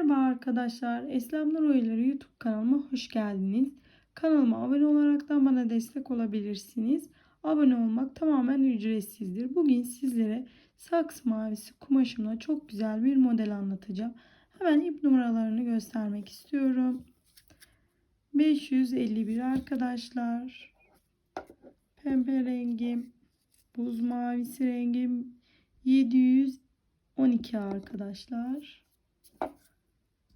Merhaba arkadaşlar. Eslemler Oyları YouTube kanalıma hoş geldiniz. Kanalıma abone olaraktan bana destek olabilirsiniz. Abone olmak tamamen ücretsizdir. Bugün sizlere saks mavisi kumaşımla çok güzel bir model anlatacağım. Hemen ip numaralarını göstermek istiyorum. 551 arkadaşlar. Pembe rengim. Buz mavisi rengim. 712 arkadaşlar.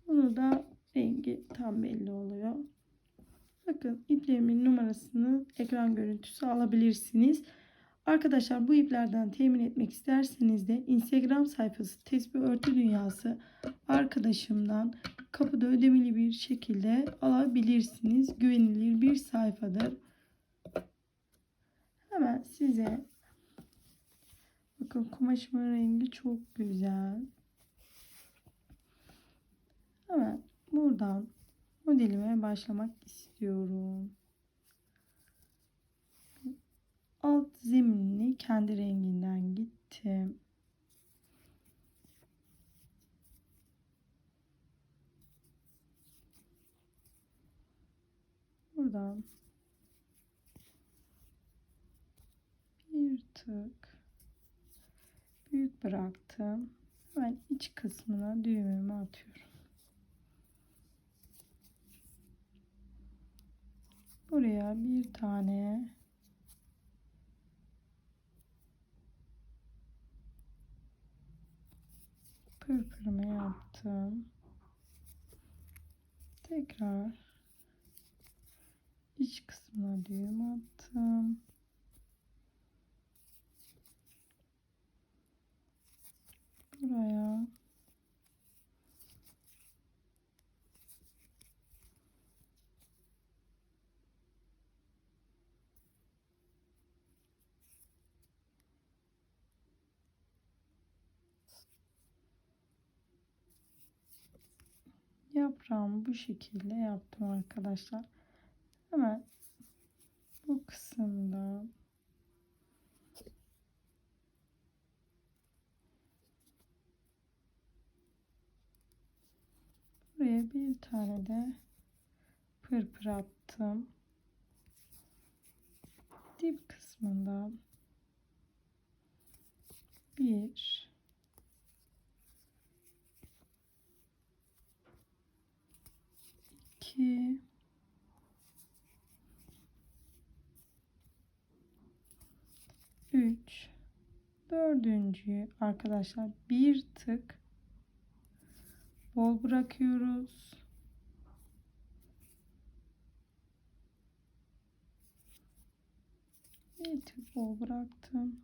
Bunu da rengi tam belli oluyor. Bakın iplerimin numarasını ekran görüntüsü alabilirsiniz. Arkadaşlar bu iplerden temin etmek isterseniz de Instagram sayfası Tesbih Örtü Dünyası arkadaşımdan kapıda ödemeli bir şekilde alabilirsiniz. Güvenilir bir sayfadır. Hemen size bakın kumaşımın rengi çok güzel. Hemen buradan modelime başlamak istiyorum. Alt zeminini kendi renginden gittim. Buradan bir tık büyük bıraktım. Hemen iç kısmına düğümümü atıyorum. Buraya bir tane pırpırımı yaptım. Tekrar iç kısmına düğüm attım. Buraya yaprağımı bu şekilde yaptım arkadaşlar. Hemen bu kısımda buraya bir tane de pırpır attım. Dip kısmından bir 2 3 dördüncüyü arkadaşlar bir tık bol bırakıyoruz. Bir tık bol bıraktım.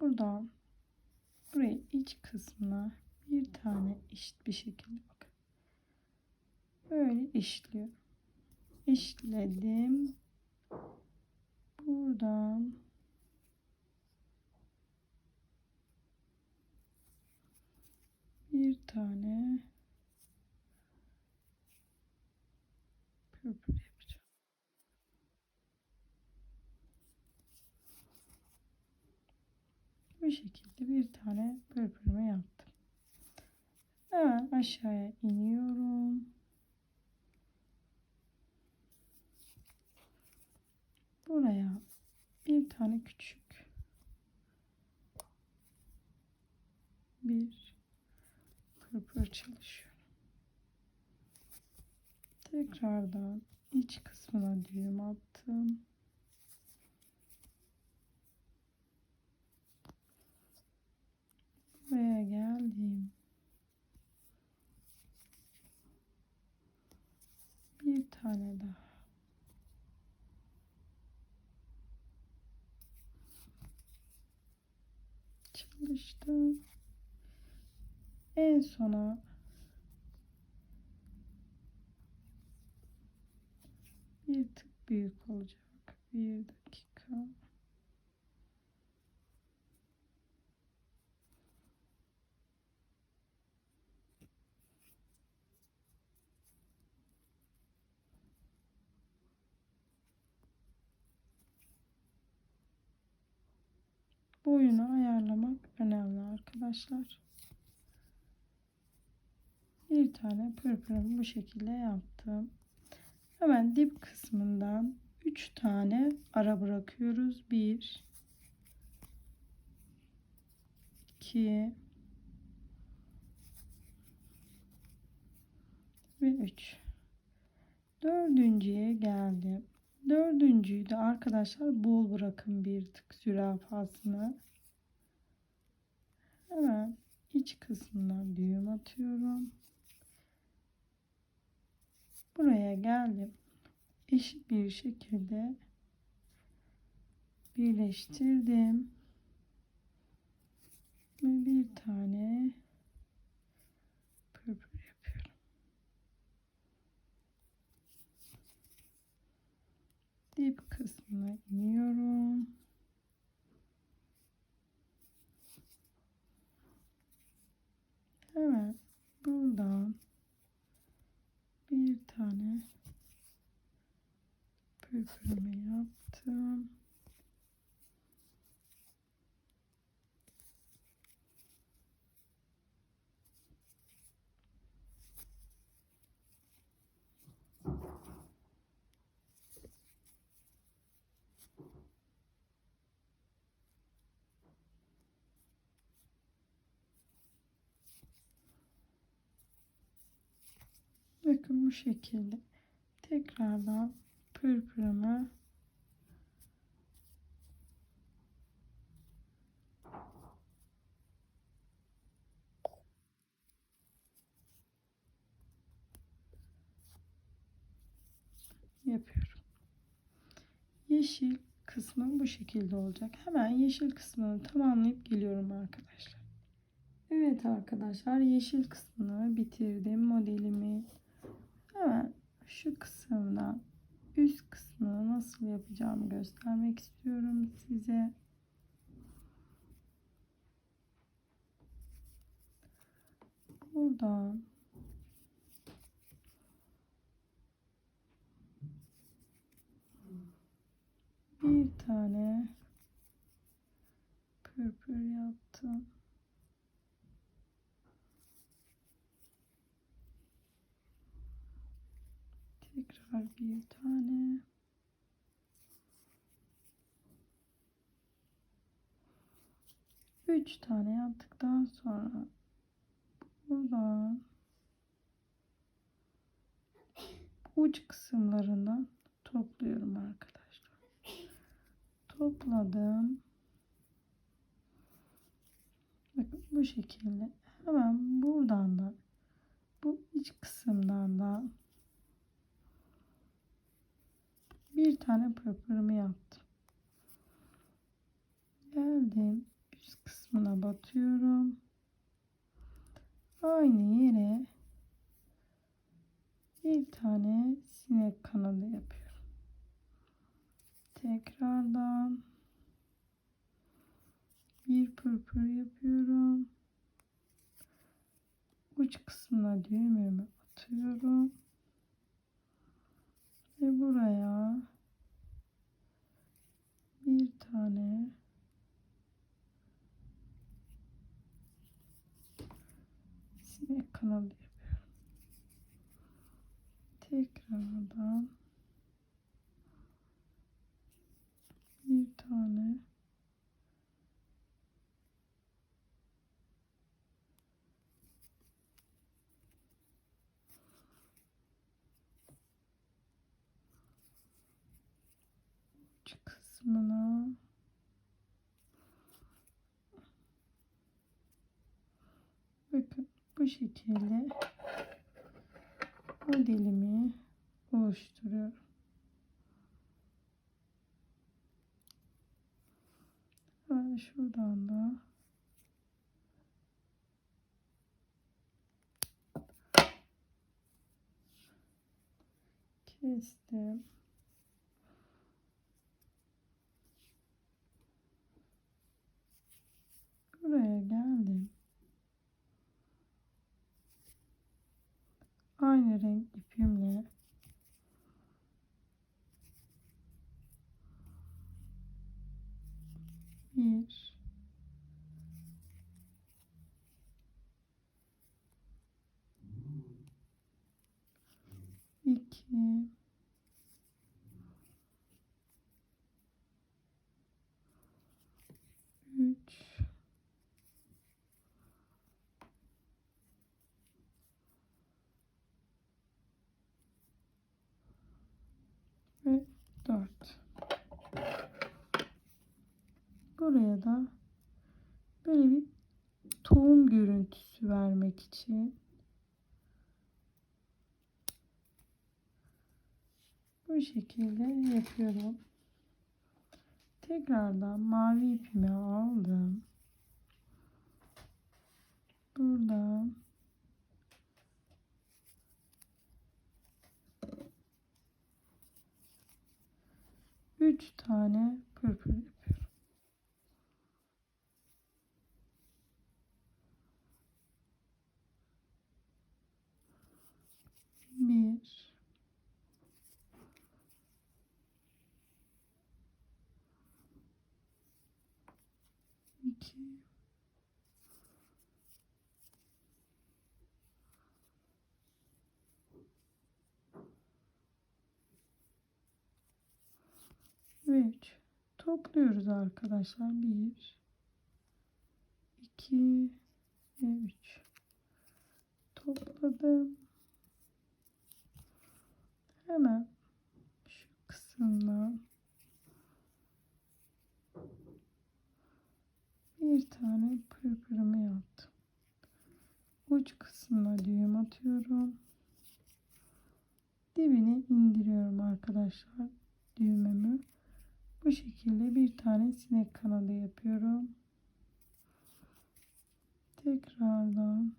Buradan buraya iç kısmına bir tane eşit bir şekilde bakın. Böyle işliyor. İşledim. Buradan bir tane pırpır yapacağım. Bu şekilde bir tane pırpırımı yaptım. Hemen aşağıya iniyorum. Buraya bir tane küçük bir pırpır çalışıyorum. Tekrardan iç kısmına düğüm attım. Buraya geldim. Bir tane daha. Çalıştım. En sona bir tık büyük olacak. Bir dakika. Boyunu ayarlamak arkadaşlar. Bir tane pırpırımı bu şekilde yaptım. Hemen dip kısmından 3 tane ara bırakıyoruz. 1 2 ve 3 dördüncüye geldim. Dördüncüyü de arkadaşlar bol bırakın bir tık zürafasını. Hemen iç kısmından düğüm atıyorum. Buraya geldim. Eşit bir şekilde birleştirdim. Ve bir tane pırpır yapıyorum. Dip kısmına iniyorum. Hemen buradan bir tane pırpırımı yaptım. Bakın bu şekilde tekrardan pırpırımı yapıyorum. Yeşil kısmı bu şekilde olacak. Hemen yeşil kısmını tamamlayıp geliyorum arkadaşlar. Evet arkadaşlar yeşil kısmını bitirdim modelimi. Hemen şu kısımdan üst kısmını nasıl yapacağımı göstermek istiyorum size. Buradan bir tane pırpır yaptım. Tekrar bir tane. Üç tane yaptıktan sonra buradan uç kısımlarından topluyorum arkadaşlar. Topladım. Bakın bu şekilde. Hemen buradan da bu iç kısımdan da bir tane pırpırımı yaptım. Geldim üst kısmına batıyorum. Aynı yere bir tane sinek kanadı yapıyorum. Tekrardan bir pırpır yapıyorum. Uç kısmına düğümümü atıyorum. Ve buraya bir tane sinek kanalı yapıyorum. Tekrardan bir tane uç kısmına bakın bu şekilde modelimi oluşturuyorum. Hemen şuradan da kestim. Buraya geldim. Aynı renk 4 buraya da böyle bir tohum görüntüsü vermek için bu şekilde yapıyorum. Tekrardan mavi ipimi aldım. Buradan üç tane pırpır yapıyorum. Bir iki ve üç. Topluyoruz arkadaşlar. Bir, iki ve üç. Topladım. Hemen şu kısımdan bir tane pırpırımı yaptım. Uç kısmına düğüm atıyorum. Dibini indiriyorum arkadaşlar düğmemi. Bu şekilde bir tane sinek kanadı yapıyorum. Tekrardan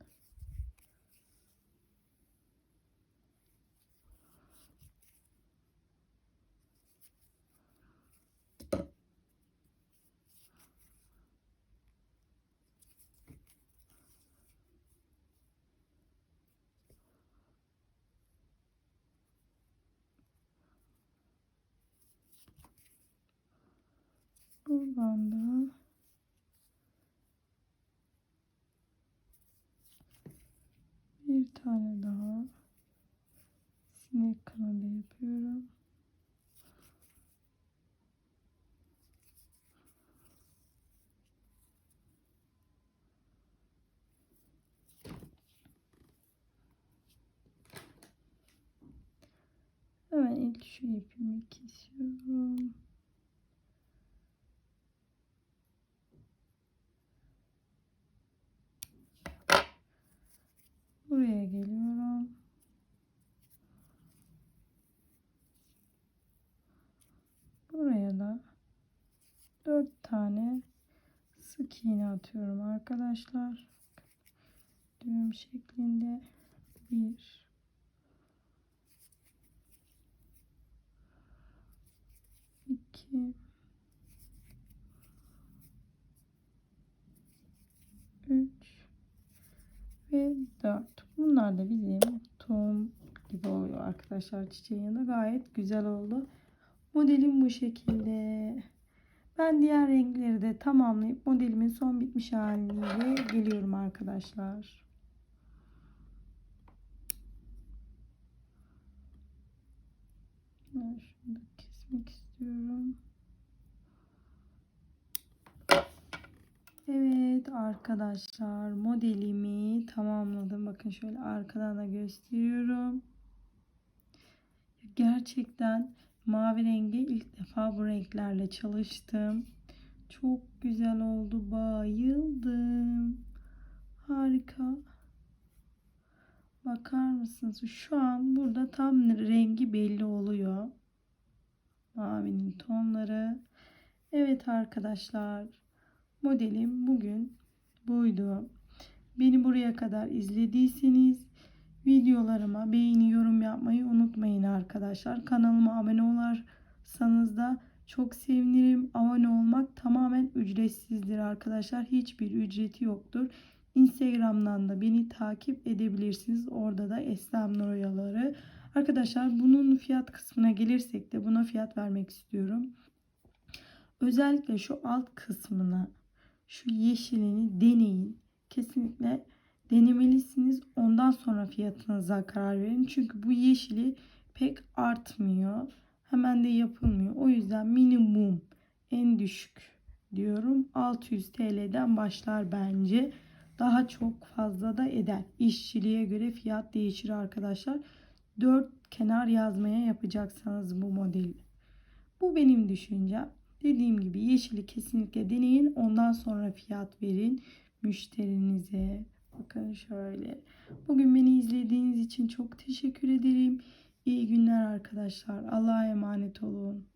Buradan da bir tane daha sinek kanadı yapıyorum. Hemen ilk şu ipimi kesiyorum. Buraya geliyorum. Buraya da dört tane sık iğne atıyorum arkadaşlar. Düğüm şeklinde bir iki üç ve 4. Bunlar da bizim tohum gibi oluyor arkadaşlar çiçeğin yanında. Gayet güzel oldu. Modelim bu şekilde. Ben diğer renkleri de tamamlayıp modelimin son bitmiş haliyle geliyorum arkadaşlar. Şunu da kesmek istiyorum. Evet arkadaşlar modelimi tamamladım. Bakın şöyle arkadan da gösteriyorum. Gerçekten mavi rengi ilk defa bu renklerle çalıştım. Çok güzel oldu. Bayıldım. Harika. Bakar mısınız? Şu an burada tam rengi belli oluyor. Mavinin tonları. Evet arkadaşlar. Modelim bugün buydu. Beni buraya kadar izlediyseniz videolarıma beğeni yorum yapmayı unutmayın arkadaşlar. Kanalıma abone olursanız da çok sevinirim. Abone olmak tamamen ücretsizdir arkadaşlar. Hiçbir ücreti yoktur. Instagram'dan da beni takip edebilirsiniz. Orada da Eslem Nur Oyaları. Arkadaşlar bunun fiyat kısmına gelirsek de buna fiyat vermek istiyorum. Özellikle şu alt kısmına şu yeşilini deneyin. Kesinlikle denemelisiniz. Ondan sonra fiyatınıza karar verin. Çünkü bu yeşili pek artmıyor. Hemen de yapılmıyor. O yüzden minimum en düşük diyorum. 600 TL'den başlar bence. Daha çok fazla da eder. İşçiliğe göre fiyat değişir arkadaşlar. 4 kenar yazmaya yapacaksanız bu modeli. Bu benim düşüncem. Dediğim gibi yeşili kesinlikle deneyin. Ondan sonra fiyat verin müşterinize. Bakın şöyle. Bugün beni izlediğiniz için çok teşekkür ederim. İyi günler arkadaşlar. Allah'a emanet olun.